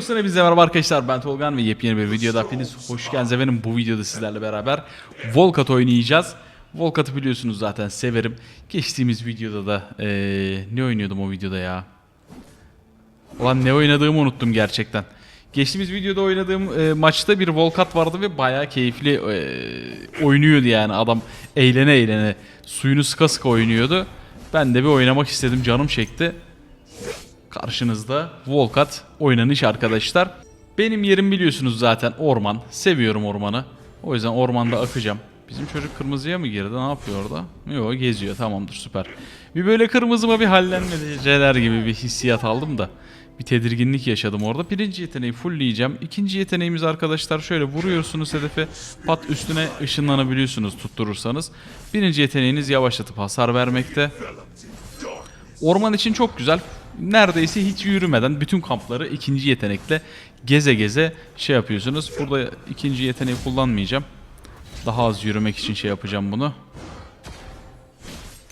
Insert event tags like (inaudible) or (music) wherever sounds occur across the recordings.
olsun hepinize merhaba arkadaşlar ben Tolgan ve yepyeni bir videoda hepiniz hoş geldiniz. Efendim bu videoda sizlerle beraber Volkat oynayacağız. Volkat'ı biliyorsunuz zaten severim. Geçtiğimiz videoda da eee, ne oynuyordum o videoda ya? Ulan ne oynadığımı unuttum gerçekten. Geçtiğimiz videoda oynadığım e, maçta bir Volkat vardı ve bayağı keyifli e, oynuyordu yani adam. Eğlene eğlene suyunu sıka sıka oynuyordu. Ben de bir oynamak istedim canım çekti Karşınızda Volkat oynanış arkadaşlar. Benim yerim biliyorsunuz zaten orman. Seviyorum ormanı. O yüzden ormanda akacağım. Bizim çocuk kırmızıya mı girdi? Ne yapıyor orada? Yok geziyor. Tamamdır süper. Bir böyle kırmızıma bir hallenmeceler gibi bir hissiyat aldım da. Bir tedirginlik yaşadım orada. Birinci yeteneği fullleyeceğim. İkinci yeteneğimiz arkadaşlar şöyle vuruyorsunuz hedefe. Pat üstüne ışınlanabiliyorsunuz tutturursanız. Birinci yeteneğiniz yavaşlatıp hasar vermekte. Orman için çok güzel. Neredeyse hiç yürümeden bütün kampları ikinci yetenekle geze geze şey yapıyorsunuz. Burada ikinci yeteneği kullanmayacağım. Daha az yürümek için şey yapacağım bunu.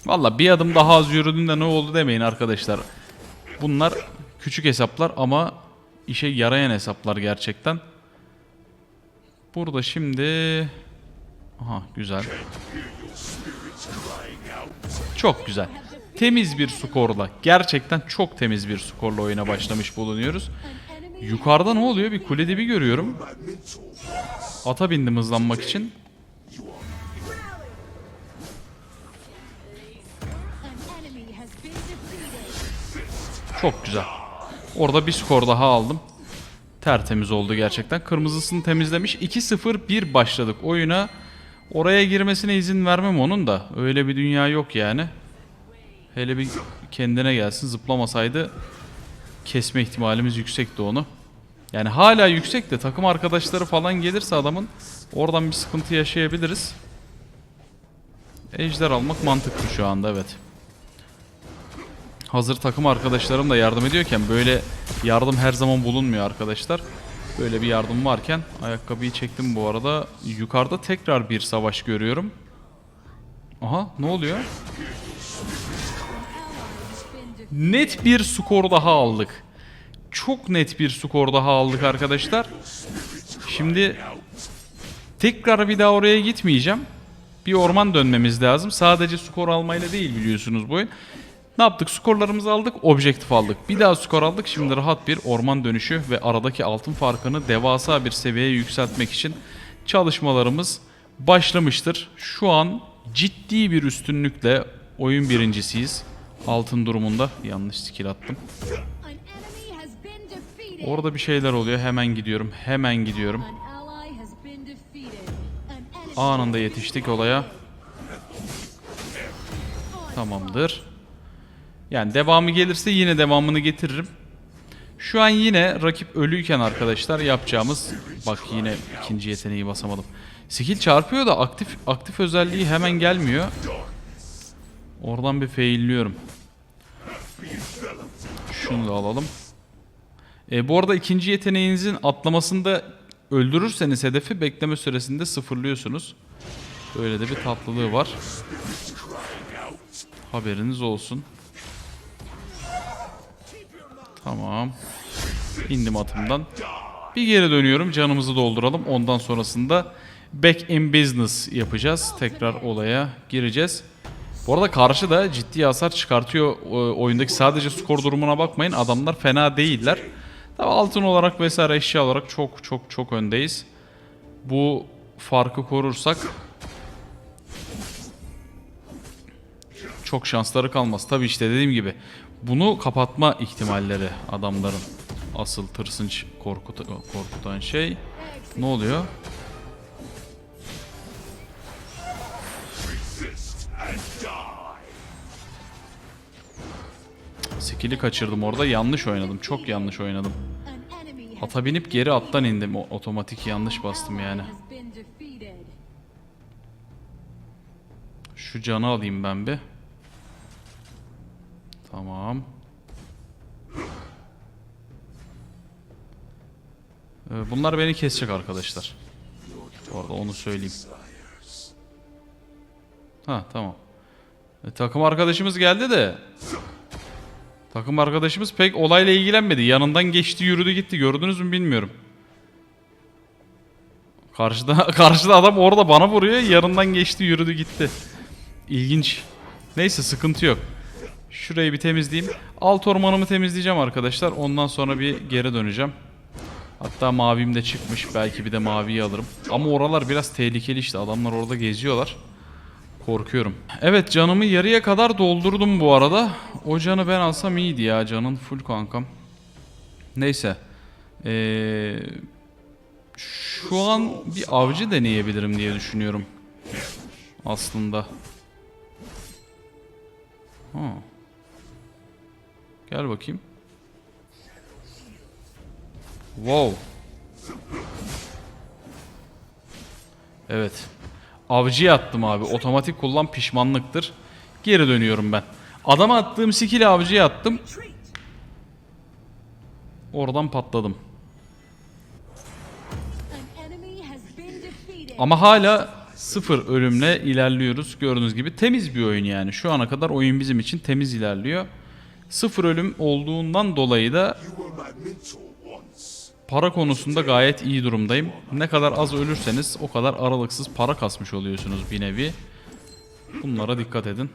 Valla bir adım daha az yürüdüğünde ne oldu demeyin arkadaşlar. Bunlar küçük hesaplar ama işe yarayan hesaplar gerçekten. Burada şimdi... Aha güzel. Çok güzel. Temiz bir skorla, gerçekten çok temiz bir skorla oyuna başlamış bulunuyoruz. Yukarıda ne oluyor? Bir kule dibi görüyorum. Ata bindim hızlanmak için. Çok güzel. Orada bir skor daha aldım. Tertemiz oldu gerçekten. Kırmızısını temizlemiş. 2-0-1 başladık oyuna. Oraya girmesine izin vermem onun da. Öyle bir dünya yok yani. Hele bir kendine gelsin. Zıplamasaydı kesme ihtimalimiz yüksekti onu. Yani hala yüksek de takım arkadaşları falan gelirse adamın oradan bir sıkıntı yaşayabiliriz. Ejder almak mantıklı şu anda evet. Hazır takım arkadaşlarım da yardım ediyorken böyle yardım her zaman bulunmuyor arkadaşlar. Böyle bir yardım varken ayakkabıyı çektim bu arada. Yukarıda tekrar bir savaş görüyorum. Aha ne oluyor? Net bir skor daha aldık. Çok net bir skor daha aldık arkadaşlar. Şimdi tekrar bir daha oraya gitmeyeceğim. Bir orman dönmemiz lazım. Sadece skor almayla değil biliyorsunuz bu oyun. Ne yaptık? Skorlarımızı aldık, objektif aldık. Bir daha skor aldık. Şimdi rahat bir orman dönüşü ve aradaki altın farkını devasa bir seviyeye yükseltmek için çalışmalarımız başlamıştır. Şu an ciddi bir üstünlükle oyun birincisiyiz. Altın durumunda. Yanlış skill attım. Orada bir şeyler oluyor. Hemen gidiyorum. Hemen gidiyorum. Anında yetiştik olaya. Tamamdır. Yani devamı gelirse yine devamını getiririm. Şu an yine rakip ölüyken arkadaşlar yapacağımız bak yine ikinci yeteneği basamadım. Skill çarpıyor da aktif aktif özelliği hemen gelmiyor. Oradan bir failliyorum. Şunu da alalım. E, bu arada ikinci yeteneğinizin atlamasında öldürürseniz hedefi bekleme süresinde sıfırlıyorsunuz. Böyle de bir tatlılığı var. Haberiniz olsun. Tamam. İndim atımdan. Bir geri dönüyorum. Canımızı dolduralım. Ondan sonrasında back in business yapacağız. Tekrar olaya gireceğiz. Bu arada karşı da ciddi hasar çıkartıyor o- oyundaki. Sadece skor durumuna bakmayın. Adamlar fena değiller. Tabi altın olarak vesaire eşya olarak çok çok çok öndeyiz. Bu farkı korursak çok şansları kalmaz. Tabi işte dediğim gibi bunu kapatma ihtimalleri adamların asıl tırsınç korkuta- korkutan şey. Ne oluyor? Skill'i kaçırdım orada. Yanlış oynadım. Çok yanlış oynadım. Ata binip geri attan indim. O otomatik yanlış bastım yani. Şu canı alayım ben bir. Tamam. Ee, Bunlar beni kesecek arkadaşlar. Bu arada onu söyleyeyim. Ha tamam. E, takım arkadaşımız geldi de. Takım arkadaşımız pek olayla ilgilenmedi. Yanından geçti yürüdü gitti. Gördünüz mü bilmiyorum. Karşıda (laughs) karşıda adam orada bana vuruyor. Yanından geçti yürüdü gitti. İlginç. Neyse sıkıntı yok. Şurayı bir temizleyeyim. Alt ormanımı temizleyeceğim arkadaşlar. Ondan sonra bir geri döneceğim. Hatta mavim de çıkmış. Belki bir de maviyi alırım. Ama oralar biraz tehlikeli işte. Adamlar orada geziyorlar. Korkuyorum. Evet canımı yarıya kadar doldurdum bu arada. O canı ben alsam iyiydi ya. Canın full kankam. Neyse. Ee, şu an bir avcı deneyebilirim diye düşünüyorum. Aslında. Ha. Gel bakayım. Wow. Evet. Avcıya attım abi. Otomatik kullan pişmanlıktır. Geri dönüyorum ben. Adama attığım skill avcıya attım. Oradan patladım. Ama hala sıfır ölümle ilerliyoruz. Gördüğünüz gibi temiz bir oyun yani. Şu ana kadar oyun bizim için temiz ilerliyor. Sıfır ölüm olduğundan dolayı da para konusunda gayet iyi durumdayım. Ne kadar az ölürseniz o kadar aralıksız para kasmış oluyorsunuz bir nevi. Bunlara dikkat edin.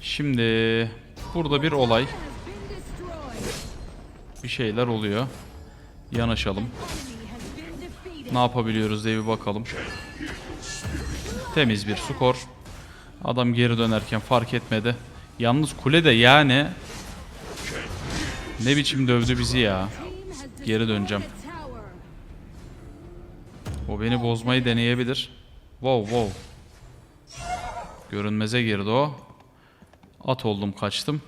Şimdi burada bir olay, bir şeyler oluyor. Yanaşalım. Ne yapabiliyoruz diye bir bakalım. Temiz bir skor. Adam geri dönerken fark etmedi. Yalnız kule de yani ne biçim dövdü bizi ya. Geri döneceğim. O beni bozmayı deneyebilir. Wow wow. Görünmeze girdi o. At oldum kaçtım.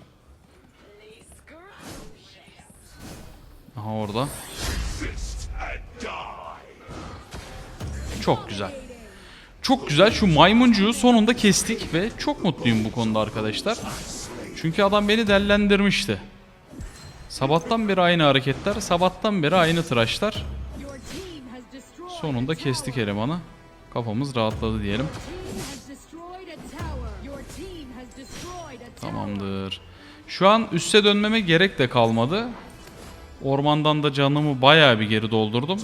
Aha orada. Çok güzel. Çok güzel. Şu maymuncuğu sonunda kestik ve çok mutluyum bu konuda arkadaşlar. Çünkü adam beni dellendirmişti. Sabahtan beri aynı hareketler, sabahtan beri aynı tıraşlar. Sonunda kestik elemanı. Kafamız rahatladı diyelim. Tamamdır. Şu an üste dönmeme gerek de kalmadı. Ormandan da canımı bayağı bir geri doldurdum.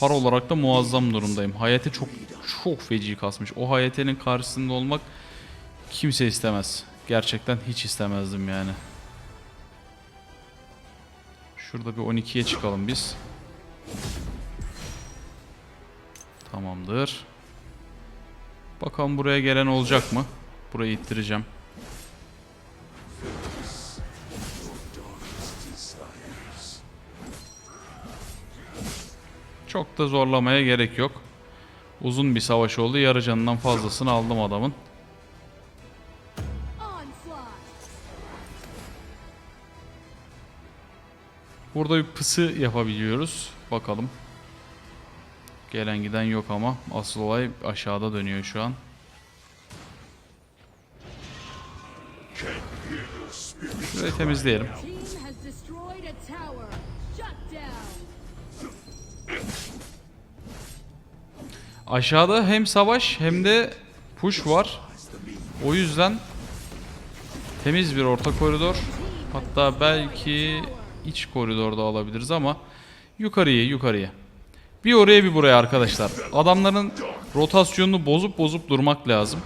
Para olarak da muazzam durumdayım. Hayate çok çok feci kasmış. O hayatenin karşısında olmak kimse istemez. Gerçekten hiç istemezdim yani. Şurada bir 12'ye çıkalım biz. Tamamdır. Bakalım buraya gelen olacak mı? Burayı ittireceğim. Çok da zorlamaya gerek yok. Uzun bir savaş oldu. Yarı canından fazlasını aldım adamın. Burada bir pısı yapabiliyoruz. Bakalım. Gelen giden yok ama asıl olay aşağıda dönüyor şu an. Şurayı temizleyelim. Aşağıda hem savaş hem de push var. O yüzden temiz bir orta koridor. Hatta belki iç koridorda alabiliriz ama yukarıya yukarıya. Bir oraya bir buraya arkadaşlar. Adamların rotasyonunu bozup bozup durmak lazım.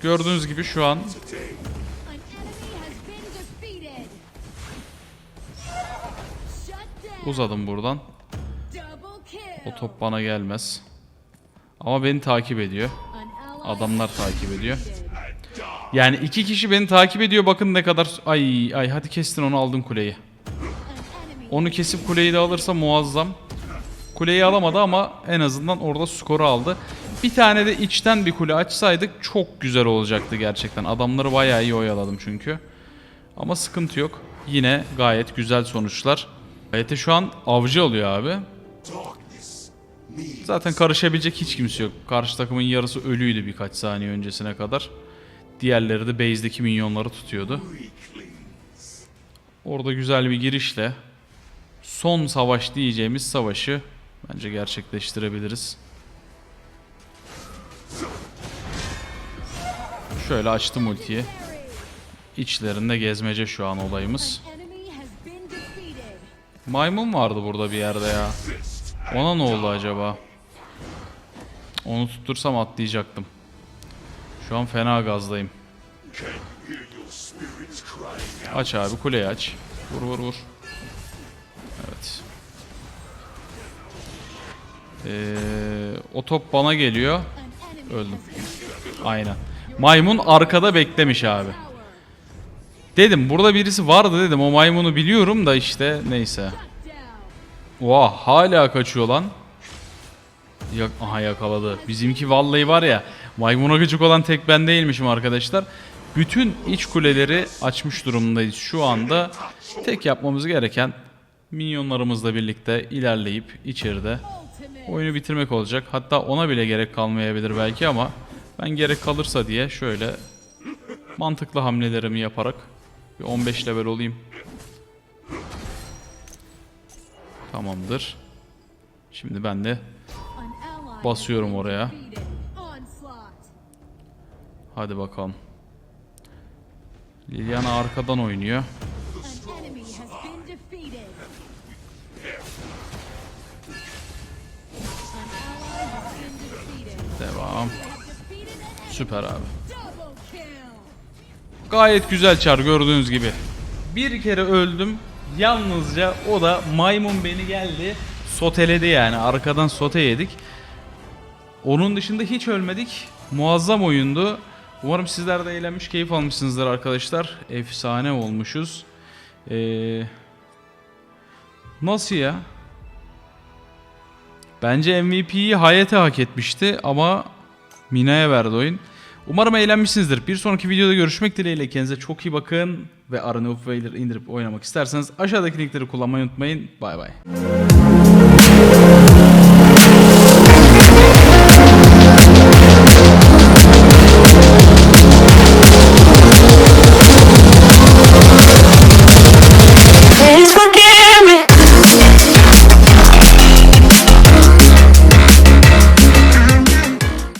Gördüğünüz gibi şu an uzadım buradan. O top bana gelmez. Ama beni takip ediyor. Adamlar takip ediyor. Yani iki kişi beni takip ediyor. Bakın ne kadar... Ay ay hadi kestin onu aldın kuleyi. Onu kesip kuleyi de alırsa muazzam. Kuleyi alamadı ama en azından orada skoru aldı. Bir tane de içten bir kule açsaydık çok güzel olacaktı gerçekten. Adamları bayağı iyi oyaladım çünkü. Ama sıkıntı yok. Yine gayet güzel sonuçlar. Gayet şu an avcı alıyor abi. Zaten karışabilecek hiç kimse yok. Karşı takımın yarısı ölüydü birkaç saniye öncesine kadar. Diğerleri de base'deki minyonları tutuyordu. Orada güzel bir girişle son savaş diyeceğimiz savaşı bence gerçekleştirebiliriz. Şöyle açtım ultiyi. İçlerinde gezmece şu an olayımız. Maymun vardı burada bir yerde ya. Ona ne oldu acaba? Onu tuttursam atlayacaktım. Şu an fena gazdayım. Aç abi kuleyi aç. Vur vur vur. Evet. Ee, o top bana geliyor. Öldüm. Aynen. Maymun arkada beklemiş abi. Dedim burada birisi vardı dedim. O maymunu biliyorum da işte neyse. Oha hala kaçıyor lan. Ya, aha yakaladı. Bizimki vallahi var ya maymuna gıcık olan tek ben değilmişim arkadaşlar. Bütün iç kuleleri açmış durumdayız şu anda. Tek yapmamız gereken minyonlarımızla birlikte ilerleyip içeride oyunu bitirmek olacak. Hatta ona bile gerek kalmayabilir belki ama ben gerek kalırsa diye şöyle mantıklı hamlelerimi yaparak bir 15 level olayım. Tamamdır. Şimdi ben de Basıyorum oraya. Hadi bakalım. Liliana arkadan oynuyor. Devam. Süper abi. Gayet güzel çar gördüğünüz gibi. Bir kere öldüm. Yalnızca o da maymun beni geldi. Soteledi yani. Arkadan sote yedik. Onun dışında hiç ölmedik. Muazzam oyundu. Umarım sizler de eğlenmiş, keyif almışsınızdır arkadaşlar. Efsane olmuşuz. Ee, nasıl ya? Bence MVP'yi Hayete hak etmişti ama Mina'ya verdi oyun. Umarım eğlenmişsinizdir. Bir sonraki videoda görüşmek dileğiyle. Kendinize çok iyi bakın. Ve Arena of Valor indirip oynamak isterseniz aşağıdaki linkleri kullanmayı unutmayın. Bay bay.